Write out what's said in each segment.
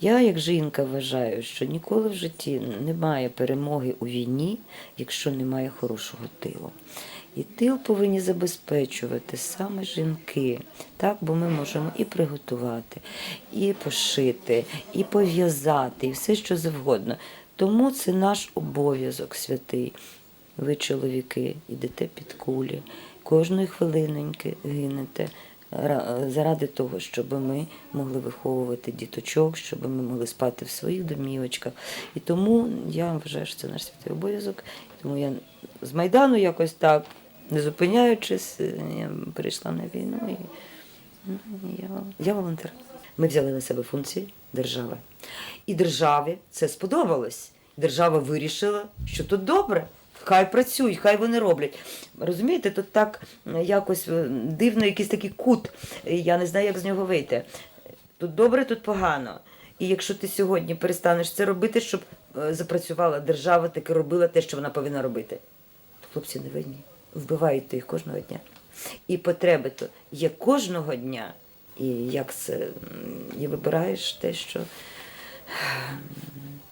Я, як жінка, вважаю, що ніколи в житті немає перемоги у війні, якщо немає хорошого тилу. І тил повинні забезпечувати саме жінки, так, бо ми можемо і приготувати, і пошити, і пов'язати, і все, що завгодно. Тому це наш обов'язок святий. Ви, чоловіки, йдете під кулі, кожної хвилиноньки гинете заради того, щоб ми могли виховувати діточок, щоб ми могли спати в своїх домівочках. І тому я вважаю, що це наш святий обов'язок. Тому я з Майдану якось так, не зупиняючись, я перейшла на війну. І, ну, я, я волонтер. Ми взяли на себе функції держави. І державі це сподобалось. Держава вирішила, що тут добре. Хай працюють, хай вони роблять. Розумієте, тут так якось е, дивно, якийсь такий кут. Я не знаю, як з нього вийти. Тут добре, тут погано. І якщо ти сьогодні перестанеш це робити, щоб е, запрацювала держава, таки робила те, що вона повинна робити, хлопці не винні. Вбивають їх кожного дня. І потреби то є кожного дня. І як це і вибираєш те, що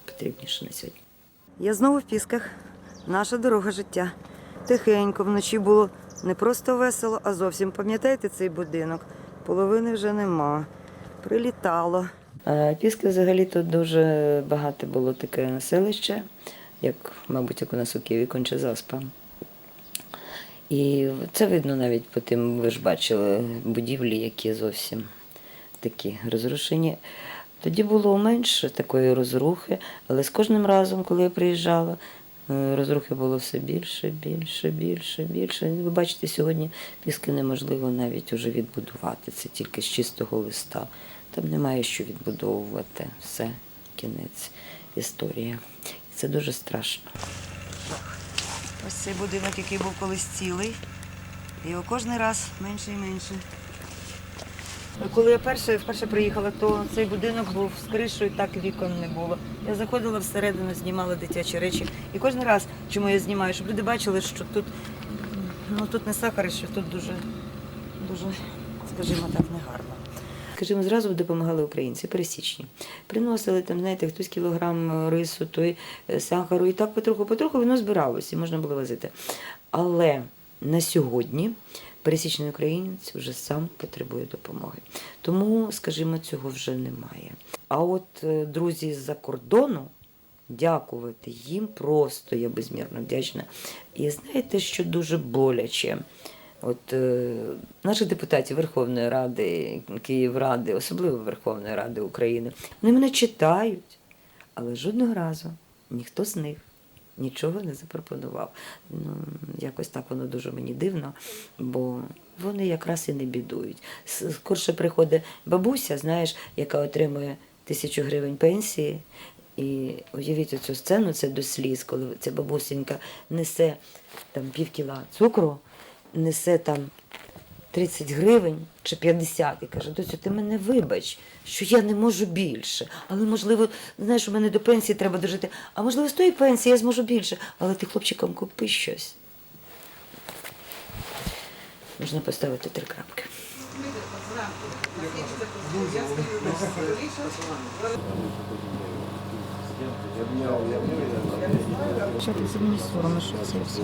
потрібніше на сьогодні. Я знову в пісках. Наша дорога життя. Тихенько вночі було не просто весело, а зовсім пам'ятаєте цей будинок? Половини вже нема. Прилітало. Піски взагалі тут дуже багато було таке селище, як, мабуть, як у нас у Києві конче заспа. І це видно навіть по тим, ви ж бачили, будівлі, які зовсім такі розрушені. Тоді було менше такої розрухи, але з кожним разом, коли я приїжджала, розрухи було все більше, більше, більше, більше. Ви бачите, сьогодні піски неможливо навіть уже відбудувати. Це тільки з чистого листа. Там немає що відбудовувати. Все, кінець історії. І це дуже страшно. Ось цей будинок, який був колись цілий. Його кожен раз менше і менше. Коли я перше, вперше приїхала, то цей будинок був з кришою, так вікон не було. Я заходила всередину, знімала дитячі речі. І кожен раз, чому я знімаю, щоб люди бачили, що тут, ну, тут не сахар, що тут дуже, дуже, скажімо так, негарно. Скажімо, зразу допомагали українці, пересічні. Приносили там, знаєте, хтось кілограм рису, той е, сахару, і так потроху-потроху воно збиралося, і можна було возити. Але на сьогодні пересічний українець вже сам потребує допомоги. Тому, скажімо, цього вже немає. А от е, друзі з-за кордону, дякувати їм просто я безмірно вдячна. І знаєте, що дуже боляче. От е, наших депутатів Верховної Ради, Київради, особливо Верховної Ради України, вони мене читають, але жодного разу ніхто з них нічого не запропонував. Ну, якось так воно дуже мені дивно, бо вони якраз і не бідують. Скорше приходить бабуся, знаєш, яка отримує тисячу гривень пенсії. І уявіть цю сцену, це до сліз, коли ця бабусенька несе там пів кіла цукру, несе там 30 гривень чи 50 і каже, доцю, ти мене вибач, що я не можу більше. Але можливо, знаєш, у мене до пенсії треба дожити. А можливо, з тої пенсії я зможу більше. Але ти хлопчикам купи щось. Можна поставити три крапки. Що ти мені соромно, що це все.